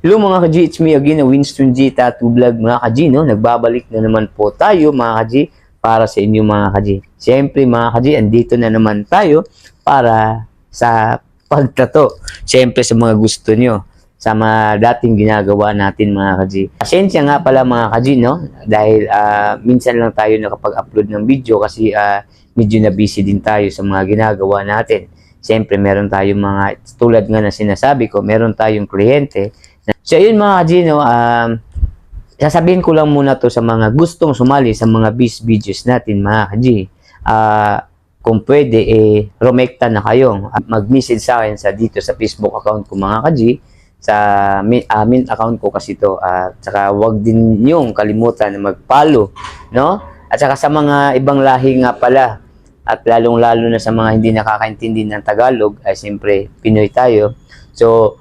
Hello mga ka-G, it's me again, Winston G Tattoo Vlog mga ka-G, no? Nagbabalik na naman po tayo mga ka-G para sa inyo mga ka-G. Siyempre mga ka-G, andito na naman tayo para sa pagtato. Siyempre sa mga gusto nyo, sa mga dating ginagawa natin mga ka-G. Pasensya nga pala mga ka-G, no? Dahil ah, minsan lang tayo nakapag-upload ng video kasi ah, medyo na busy din tayo sa mga ginagawa natin. Siyempre meron tayong mga, tulad nga na sinasabi ko, meron tayong kliyente So, ayun mga Gino, um, sasabihin ko lang muna to sa mga gustong sumali sa mga bis videos natin mga G. Ah, kung pwede, eh, romekta na kayo. Mag-message sa akin sa dito sa Facebook account ko mga ka-G. Sa min, ah, mint account ko kasi to. At saka wag din yung kalimutan na mag-follow. No? At saka sa mga ibang lahi nga pala. At lalong-lalo na sa mga hindi nakakaintindi ng Tagalog, ay siyempre Pinoy tayo. So,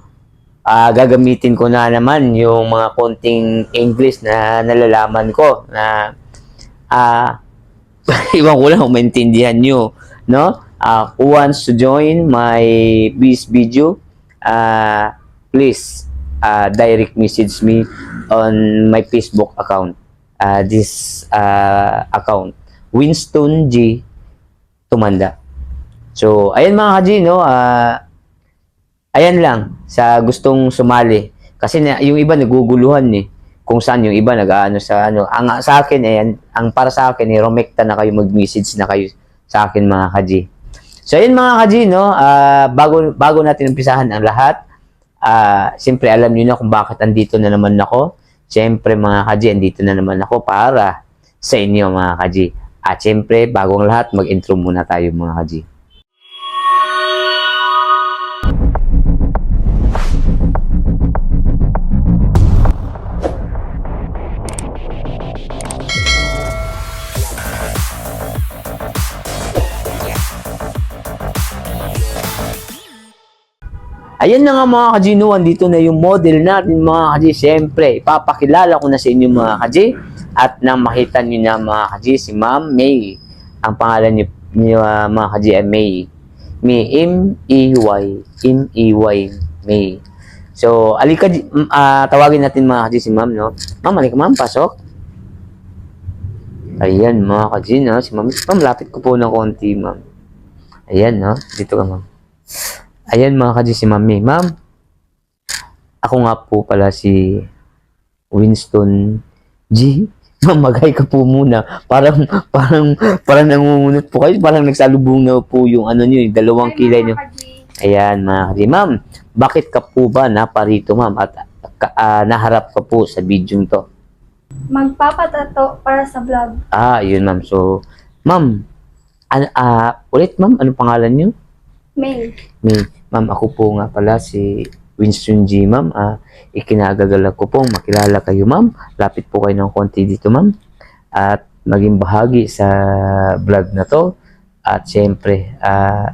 ah gagamitin ko na naman yung mga konting English na nalalaman ko na ah iwan ko lang maintindihan nyo, no? Ah, who wants to join my this video, ah please ah direct message me on my Facebook account. Ah this ah account, Winston G. Tumanda. So, ayan mga ka-G, no? Ah, ayan lang sa gustong sumali. Kasi na, yung iba naguguluhan eh kung saan yung iba nag-aano sa ano. Ang sa akin eh ang, para sa akin eh romekta na kayo mag-message na kayo sa akin mga kaji so ayun mga kaji no? Ah, bago bago natin umpisahan ang lahat ah siyempre alam niyo na kung bakit andito na naman ako. Siyempre mga kaji andito na naman ako para sa inyo mga kaji at siyempre bagong lahat mag-intro muna tayo mga kaji Ayan na nga mga kajino, andito na yung model natin mga kaji. Siyempre, ipapakilala ko na sa inyo mga kaji. At nang makita nyo na mga kaji, si Ma'am May. Ang pangalan niyo, niyo ah, mga kaji ay May. May, M-E-Y. M-E-Y, May. So, alika, ah, tawagin natin mga kaji si Ma'am, no? Ma'am, alika ma'am, pasok. Ayan mga kaji, no? Si Ma'am, ma'am, lapit ko po ng konti, ma'am. Ayan, no? Dito ka, ma'am. Ayan mga kadyo si Mami. Ma'am, ako nga po pala si Winston G. Ma'am, magay ka po muna. Parang, parang, parang nangungunot po kayo. Parang nagsalubong na po yung ano nyo, yung dalawang kilay nyo. Ayan mga kadyo. Ma'am, bakit ka po ba naparito ma'am at ah, naharap ka po sa video to? Magpapatato para sa vlog. Ah, yun ma'am. So, ma'am, an- ah, ulit ma'am, ano pangalan nyo? May. May, ma'am, ako po nga pala si Winston G, ma'am. Ah, ikinagagalak ko pong makilala kayo, ma'am. Lapit po kayo ng konti dito, ma'am. At maging bahagi sa vlog na to. At syempre, ah,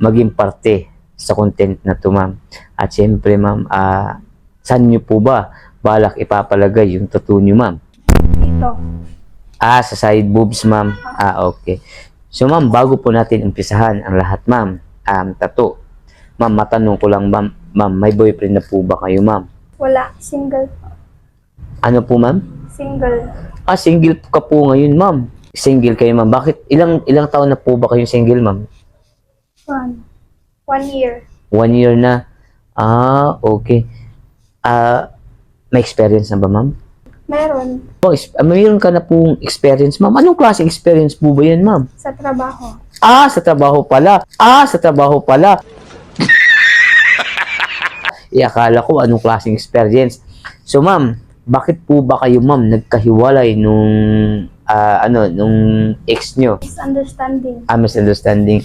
maging parte sa content na to, ma'am. At syempre, ma'am, ah, saan nyo po ba balak ipapalagay yung tattoo nyo, ma'am? Dito. Ah, sa side boobs, ma'am. Ah, okay. So, ma'am, bago po natin umpisahan ang lahat, ma'am, um, tattoo. Ma'am, matanong ko lang, ma'am, ma'am, may boyfriend na po ba kayo, ma'am? Wala. Single. Ano po, ma'am? Single. Ah, single ka po ngayon, ma'am. Single kayo, ma'am. Bakit? Ilang ilang taon na po ba kayong single, ma'am? One. One year. One year na. Ah, okay. Ah, may experience na ba, ma'am? Meron. Oh, is- ah, mayroon ka na pong experience, ma'am. Anong klaseng experience po ba yan, ma'am? Sa trabaho. Ah, sa trabaho pala. Ah, sa trabaho pala. Iakala ko anong klaseng experience. So, ma'am, bakit po ba kayo, ma'am, nagkahiwalay nung, ah, ano, nung ex nyo? Misunderstanding. Ah, misunderstanding.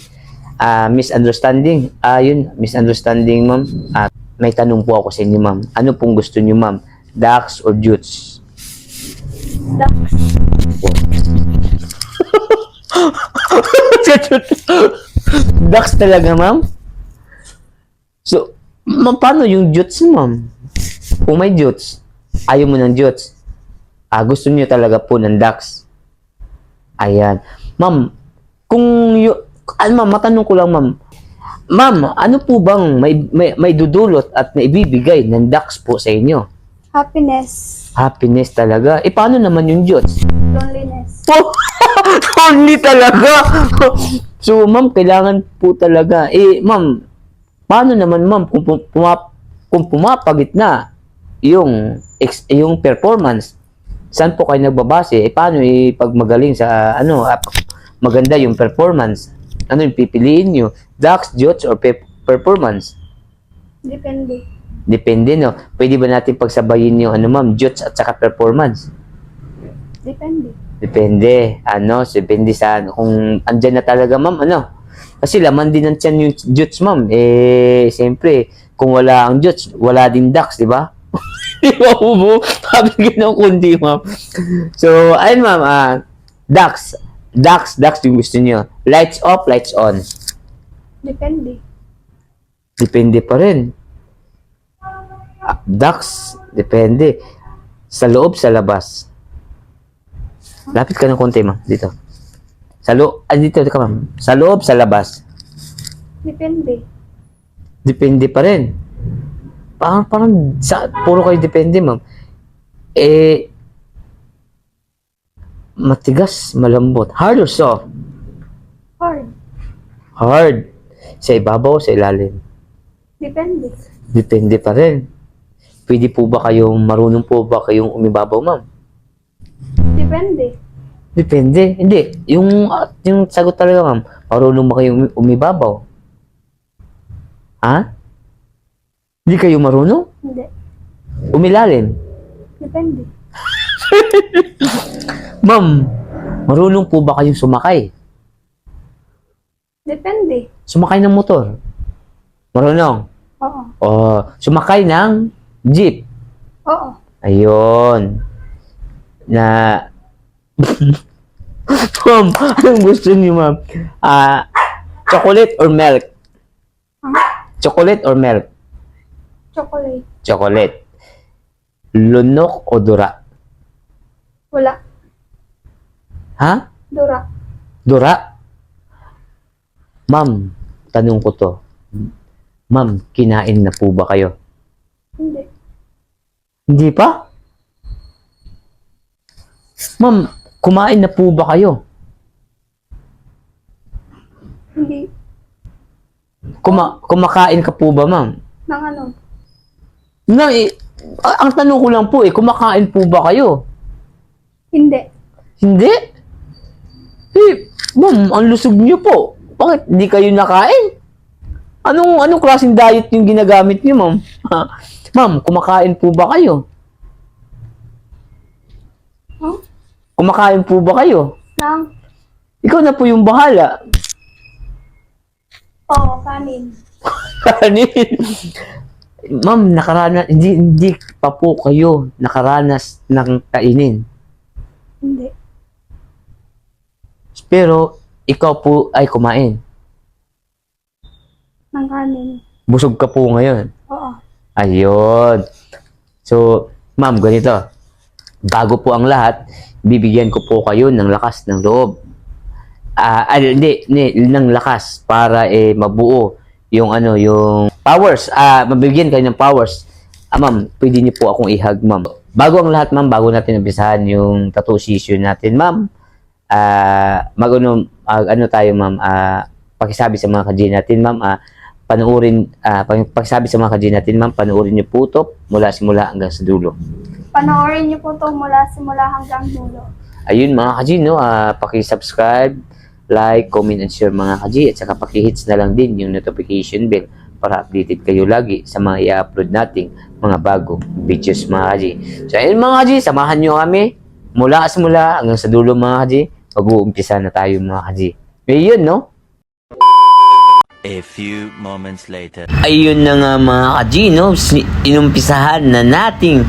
Ah, misunderstanding. Ah, yun, misunderstanding, ma'am. Ah, may tanong po ako sa inyo, ma'am. Ano pong gusto nyo, ma'am? Dax or Jutes? Ducks. Dax talaga, ma'am? So, ma- paano yung Jutes, ma'am? Kung may Jutes, ayaw mo ng Jutes. Ah, gusto niyo talaga po ng Dax. Ayan. Ma'am, kung y- ano ma'am, matanong ko lang, ma'am. ma'am, ano po bang may, may, may dudulot at naibibigay ng ducks po sa inyo? Happiness. Happiness talaga. Eh, paano naman yung Diyos? Loneliness. Oh, only talaga. so, ma'am, kailangan po talaga. Eh, ma'am, paano naman, ma'am, kung, pu- puma, kung pumapagit na yung, ex, yung performance, saan po kayo nagbabase? Eh, paano eh, pag magaling sa, ano, ah, maganda yung performance? Ano yung pipiliin nyo? Dax, Jots, or pe- performance? Depende. Depende, no? Pwede ba natin pagsabayin yung, ano, ma'am, Jots at saka performance? Depende. Depende. Ano, depende sa kung andyan na talaga, ma'am, ano. Kasi laman din ng tiyan yung jutes, ma'am. Eh, siyempre, kung wala ang jutes, wala din ducks, di ba? Di ba, ubo? Sabi ng kundi, ma'am. So, ayun, ma'am, ah, ducks. Ducks, ducks yung gusto niyo. Lights off, lights on. Depende. Depende pa rin. Ah, ducks, depende. Sa loob, sa labas. Lapit ka ng konti, ma'am. Dito. Sa loob, ah, dito ka, ma'am. Sa loob, sa labas. Depende. Depende pa rin. Parang, parang, sa, puro kayo depende, ma'am. Eh, matigas, malambot. Hard or soft? Hard. Hard. Sa ibabaw, sa ilalim. Depende. Depende pa rin. Pwede po ba kayong, marunong po ba kayong umibabaw, ma'am? Depende. Depende. Hindi. Yung, ah, yung sagot talaga, ma'am. Marunong ba umi- umibabaw? Ha? Hindi kayo marunong? Hindi. Umilalim? Depende. Ma'am, marunong po ba kayong sumakay? Depende. Sumakay ng motor? Marunong? Oo. O, sumakay ng jeep? Oo. Ayun. Na, ma'am, anong gusto niyo, ma'am? Ah, chocolate or milk? Chocolate or milk? chocolate. Chocolate. Lunok o dura? Wala. Ha? Dura. Dura? Ma'am, tanong ko to. Ma'am, kinain na po ba kayo? Hindi. Hindi pa? Ma'am, kumain na po ba kayo? Hindi. Kuma kumakain ka po ba, ma'am? Nang ano? Na, eh, ang tanong ko lang po eh, kumakain po ba kayo? Hindi. Hindi? Eh, ma'am, ang lusog niyo po. Bakit di kayo nakain? Anong anong klaseng diet yung ginagamit niyo, ma'am? Ma'am, kumakain po ba kayo? Huh? Kumakain po ba kayo? Nang? Ikaw na po yung bahala. Oo, kanin. Kanin. Ma'am, nakaranas, hindi, hindi pa po kayo nakaranas ng kainin. Hindi. Pero, ikaw po ay kumain. Nang kanin. Busog ka po ngayon. Oo. Ayun. So, ma'am, ganito. Bago po ang lahat, bibigyan ko po kayo ng lakas ng loob. Ah, ay, hindi, hindi, ng lakas para eh mabuo yung ano, yung powers. Ah, mabigyan kayo ng powers. Ah, ma'am, pwede niyo po akong ihag, ma'am. Bago ang lahat, ma'am, bago natin umpisahan yung tattoo session natin, ma'am. Ah, mag-ano, mag- ano tayo, ma'am, ah, pakisabi sa mga kaji natin, ma'am, ah, panuorin, ah, pag- pakisabi sa mga kaji natin, ma'am, panuorin niyo po ito mula simula hanggang sa dulo. Panoorin niyo po to mula simula hanggang dulo. Ayun mga kaji, no, ah, paki-subscribe, like, comment, and share mga kaji, at saka paki-hits na lang din yung notification bell para updated kayo lagi sa mga i-upload nating mga bagong videos mga kaji. So ayun mga kaji, samahan nyo kami mula sa mula hanggang sa dulo mga kaji, mag-uumpisa na tayo mga kaji. Ayun, no? A few moments later. Ayun na nga mga kajino, si- inumpisahan na nating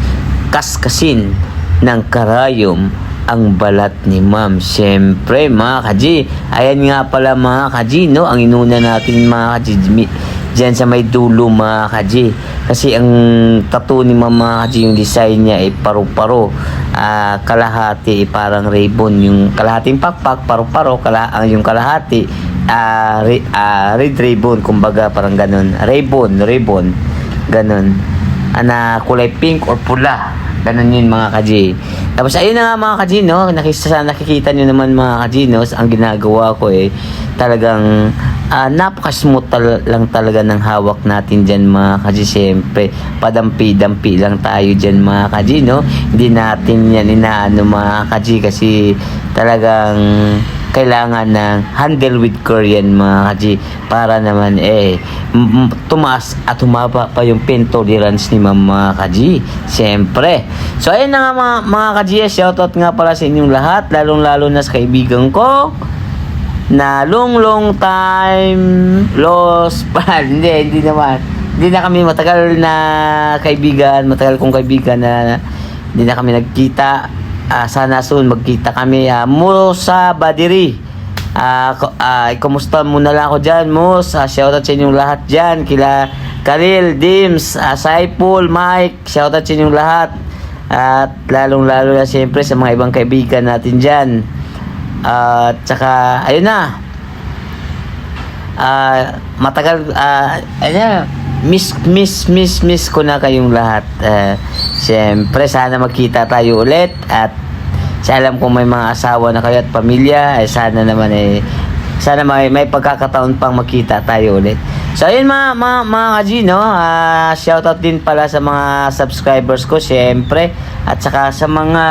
kaskasin ng karayom ang balat ni ma'am. Siyempre mga kaji, ayan nga pala mga kaji, no? ang inuna natin mga kaji, dyan sa may dulo mga kaji. Kasi ang tattoo ni ma'am mga kaji, yung design niya ay paru-paro. Ah, kalahati ay parang ribbon, yung kalahating pakpak, paru-paro, kala, ang yung kalahati ah, ah, red ribbon, kumbaga parang ganun. Ribbon, ribbon, ganun. Ah, na kulay pink or pula. Ganun yun mga kaji. Tapos ayun na nga mga kaji, no? Nakisa, nakikita nyo naman mga kaji, no? Ang ginagawa ko eh, talagang ah, napaka-smooth tal- lang talaga ng hawak natin dyan mga kaji. Siyempre, padampi-dampi lang tayo dyan mga kaji, no? Hindi natin yan inaano mga kaji kasi talagang kailangan ng handle with Korean mga kaji para naman eh tumaas at humaba pa yung pain tolerance ni mama kaji siyempre. So ayun na nga mga, mga kaji shoutout nga pala sa inyong lahat lalong lalo na sa kaibigan ko na long long time lost. Pa hindi hindi naman. Hindi na kami matagal na kaibigan matagal kong kaibigan na hindi na kami nagkita Ah, sana soon magkita kami uh, Musa Badiri ko- ah, kumusta muna lang ako dyan, Mus. Ah, shoutout sa inyong lahat dyan. Kila Karil, Dims, ah, Saipul, Mike. Shoutout sa inyong lahat. At lalong-lalo na siyempre sa mga ibang kaibigan natin dyan. At saka, ayun na. Ah, matagal, ah, ayun na. Miss, miss, miss, miss ko na kayong lahat. Ah, siyempre, sana magkita tayo ulit. At sa alam kong may mga asawa na kayo at pamilya, eh, sana naman eh, sana may, may pagkakataon pang makita tayo ulit. So, ayun mga, mga, mga kaji, no? Ah, shoutout din pala sa mga subscribers ko, syempre. At saka sa mga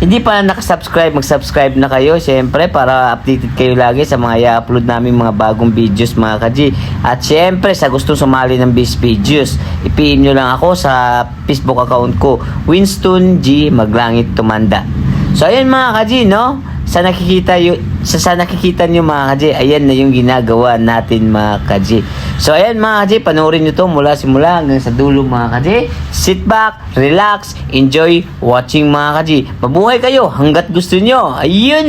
hindi pa nakasubscribe, mag-subscribe na kayo, syempre, para updated kayo lagi sa mga i-upload namin mga bagong videos, mga kaji. At syempre, sa gustong sumali ng Biz Videos, ipiin nyo lang ako sa Facebook account ko, Winston G. Maglangit Tumanda. So, ayun mga kaji, no? Sa nakikita yu, sa, sa nakikita nyo mga kaji, ayan na yung ginagawa natin mga kaji. So, ayan mga kaji, panoorin nyo to mula simula hanggang sa dulo mga kaji. Sit back, relax, enjoy watching mga kaji. Mabuhay kayo hanggat gusto nyo. Ayun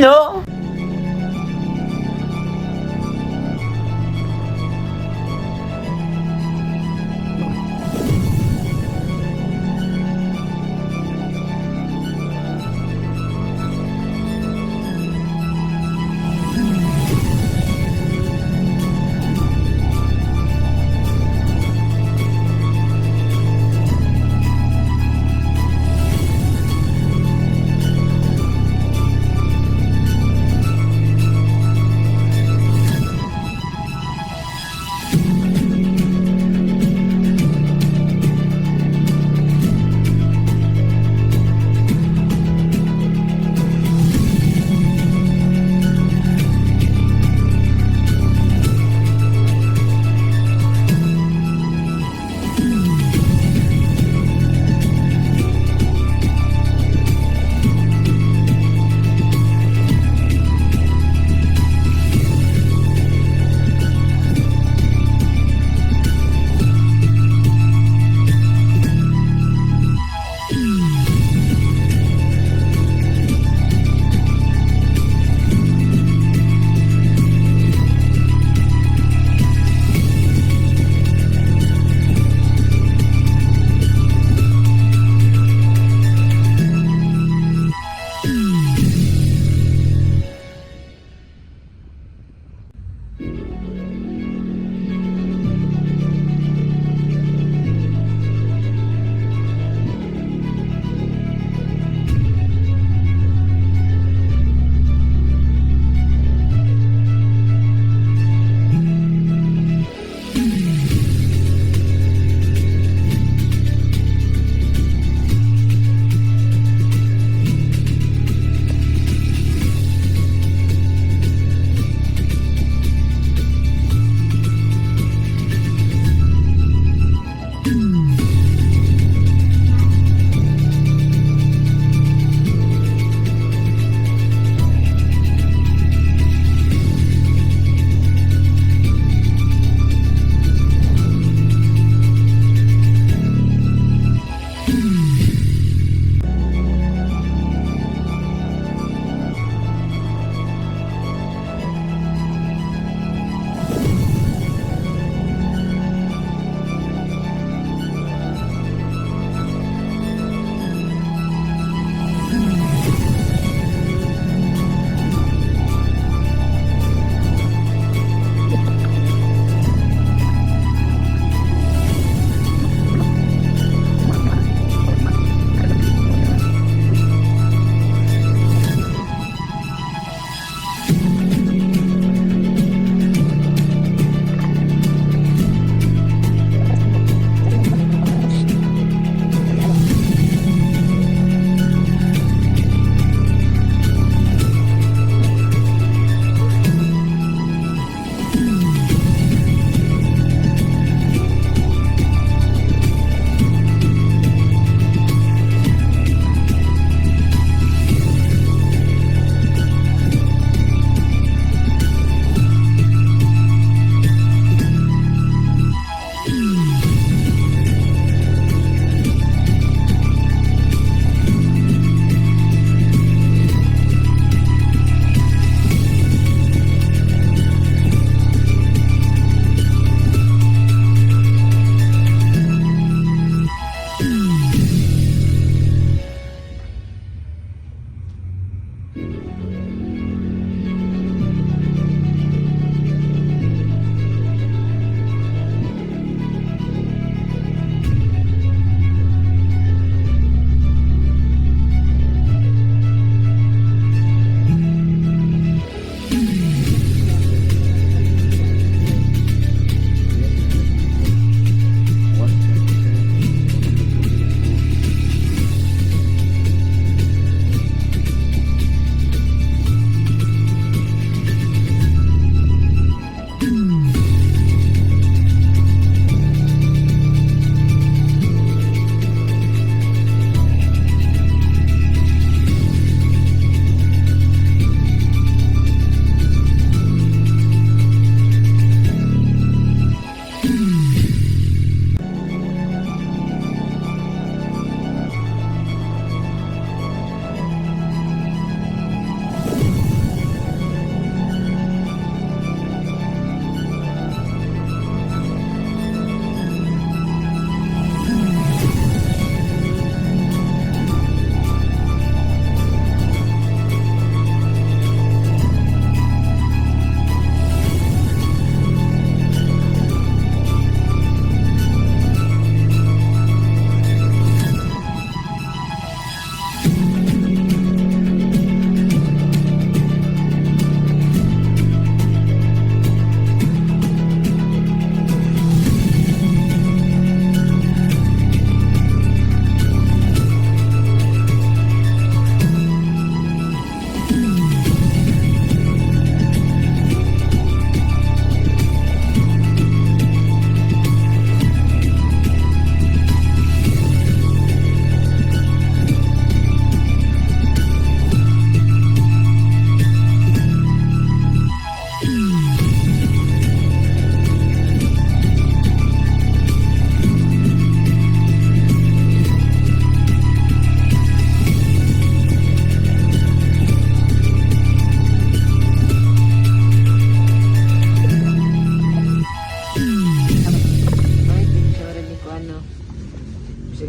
Kasi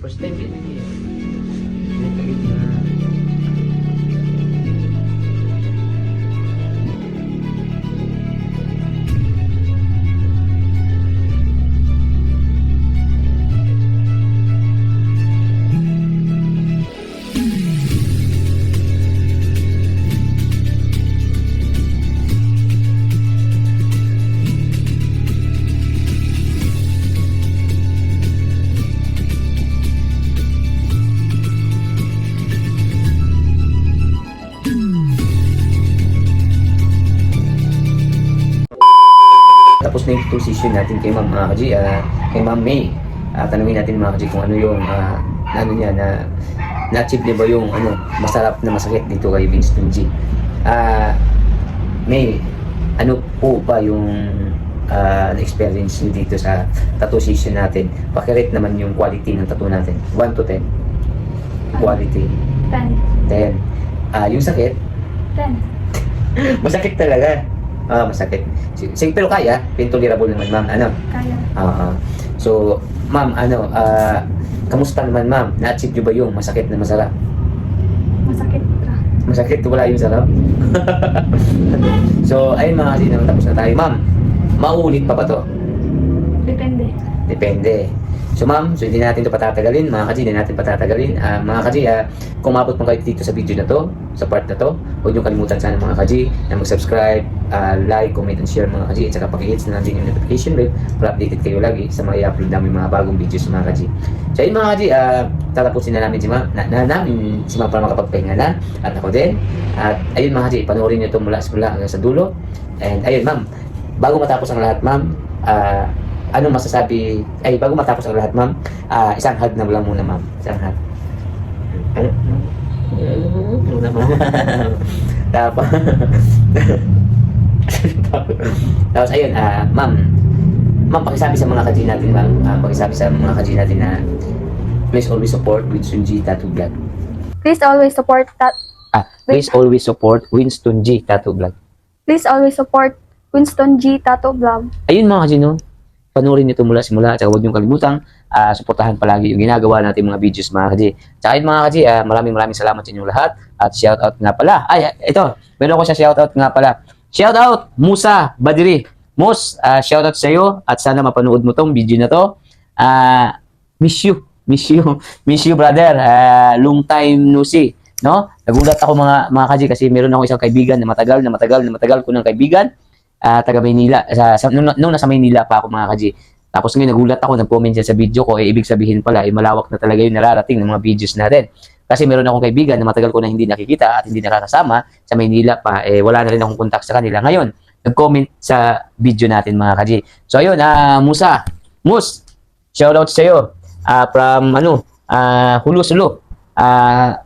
first time din. Hindi ka kay Ma'am uh, Kaji, ah, kay Ma'am May. Ah, tanungin natin mga Kaji kung ano yung ah, ano niya na na-achieve niya ba yung ano, masarap na masakit dito kay Winston G. Ah, May, ano po ba yung ah, na-experience niyo dito sa tattoo session natin? Pakirate naman yung quality ng tattoo natin. 1 to 10. Quality. 10. 10. Ah, yung sakit, 10. masakit talaga. Ah, masakit. Si- Sige, pero kaya, pintolerable naman, ma'am. Ano? Kaya. Ah, ah. so, ma'am, ano, ah, kamusta naman, ma'am? Na-achieve nyo ba yung masakit na masarap? Masakit ka. Masakit, wala yung sarap? so, ayun mga kasi naman, tapos na tayo. Ma'am, mauulit pa ba to? Depende. Depende. So ma'am, so hindi natin ito patatagalin, mga kaji, hindi natin patatagalin. Ah, mga kaji, ah, kung mabot mo kayo dito sa video na to, sa part na to, huwag niyo kalimutan sana mga kaji na mag-subscribe, ah, like, comment, and share mga kaji, at saka pag-hits na natin yung notification bell para updated kayo lagi sa mga i-upload namin mga bagong videos mga kaji. So ayun mga kaji, ah, tatapusin na namin si ma'am, na, na namin si ma'am para makapagpahinga na, at ako din. At ayun mga kaji, panoorin niyo ito mula sa mula hanggang sa dulo. And ayun ma'am, bago matapos ang lahat ma'am, ah, ano masasabi, ay bago matapos ang lahat ma'am, ah, isang hug na lang muna ma'am, isang hug. Ano? Muna ma'am. Tapos, tapos ayun, ah, ma'am, ma'am, pakisabi sa mga kaji natin ma'am, ah, pakisabi sa mga kaji natin na please always support with Sunji Tattoo Vlog. Please always support that. Ah, please always support Winston G Tattoo Vlog. Please always support Winston G Tattoo Vlog. ayun mga kasino, panoorin nyo ito mula simula at huwag niyong kalimutang ah, suportahan palagi yung ginagawa natin mga videos mga kaji. Tsaka yun mga kaji, ah, maraming maraming salamat sa inyong lahat at shoutout nga pala. Ay, ito, meron ko siya shoutout nga pala. Shoutout Musa Badiri. Mus, ah, shoutout sa iyo at sana mapanood mo tong video na to. Ah, miss you. Miss you. Miss you brother. Ah, long time no see. No? Nagulat ako mga mga kaji kasi meron ako isang kaibigan na matagal na matagal na matagal ko ng kaibigan ah taga Maynila. Sa, sa, nung, nung nasa Maynila pa ako mga kaji. Tapos ngayon nagulat ako, nag-comment siya sa video ko, eh, ibig sabihin pala, eh, malawak na talaga yung nararating ng mga videos natin. Kasi meron akong kaibigan na matagal ko na hindi nakikita at hindi nakakasama sa Maynila pa, eh, wala na rin akong contact sa kanila. Ngayon, nag-comment sa video natin mga kaji. So ayun, ah Musa, Mus, shoutout sa iyo. Ah from ano, ah Hulusulo. Ah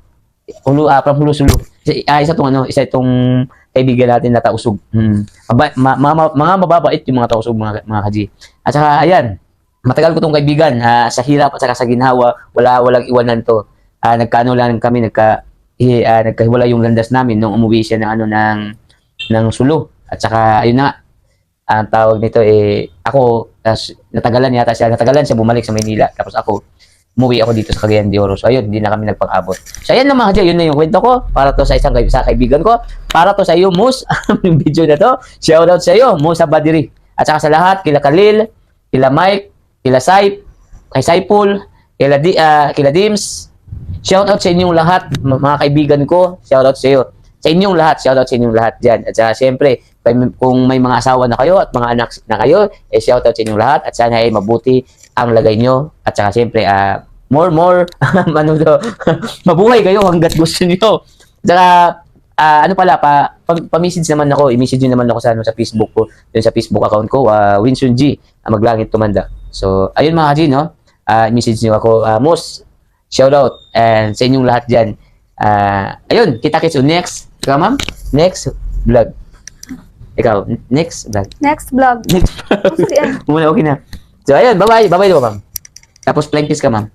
Hulu, ah, from Hulusulo. Isa, ah, isa tong ano, isa itong kaibigan natin na tausog. Hmm. Maba, ma, ma, ma- mga mababait yung mga tausog mga, mga kaji. At saka, ayan, matagal ko tong kaibigan, ah, sa hirap at saka sa ginhawa, wala, walang iwanan to. Ah, nagkano lang kami, nagka, eh, ah, nagkahiwala yung landas namin nung umuwi siya ng ano, ng, ng sulo. At saka, ayun na, ang tawag nito eh, ako, natagalan yata siya, natagalan siya bumalik sa Maynila. Tapos ako, umuwi ako dito sa Cagayan de Oro. So ayun, hindi na kami nagpang-abot. So ayan lang mga kadya, yun na yung kwento ko. Para to sa isang sa kaibigan ko. Para to sa iyo, Mus. yung video na to. Shout out sa iyo, Mus Abadiri. At saka sa lahat, kila Khalil, kila Mike, kila Saip, kay Saipul, kila, Di, ah, kila Dims. Shout out sa inyong lahat, mga kaibigan ko. Shout out sa iyo. Sa inyong lahat, shout out sa inyong lahat dyan. At saka syempre, kung- may mga asawa na kayo at mga anak na kayo, eh shout out sa inyong lahat. At sana ay mabuti ang lagay nyo. At saka siyempre, ah, more, more, ano to, mabuhay kayo hanggat gusto nyo. Saka, ah, ano pala, pa, pa, pa-message naman ako, i-message nyo naman ako sa, ano, sa Facebook ko, yun sa Facebook account ko, uh, Winsun G, ah, maglangit tumanda. So, ayun mga G, no? Ah, i-message nyo ako, uh, Mus, shout out, and sa inyong lahat dyan. Ah, ayun, kita-kits next, ikaw ma'am, next vlog. Ikaw, next vlog. Next vlog. Next vlog. Ah. Muna, okay na. So, ayun, bye-bye. Bye-bye daw, ma'am. Tapos, flying kiss ka, ma'am.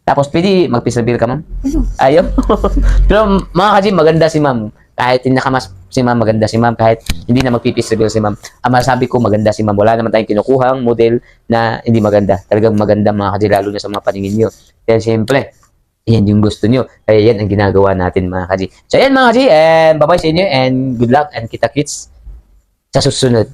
Tapos, pwede mag-peace reveal ka, ma'am? Ayaw. Pero, mga kajim, maganda si ma'am. Kahit hindi nakamas, si ma'am, maganda si ma'am kahit hindi na magpipis reveal si ma'am. Ang masabi ko, maganda si ma'am. Wala naman tayong kinukuhang model na hindi maganda. Talagang maganda mga kaji, lalo na sa mga paningin nyo. Kaya siyempre, yan yung gusto nyo. Kaya yan ang ginagawa natin mga kaji. So yan mga kaji, and bye-bye sa inyo and good luck and kita kits sa susunod.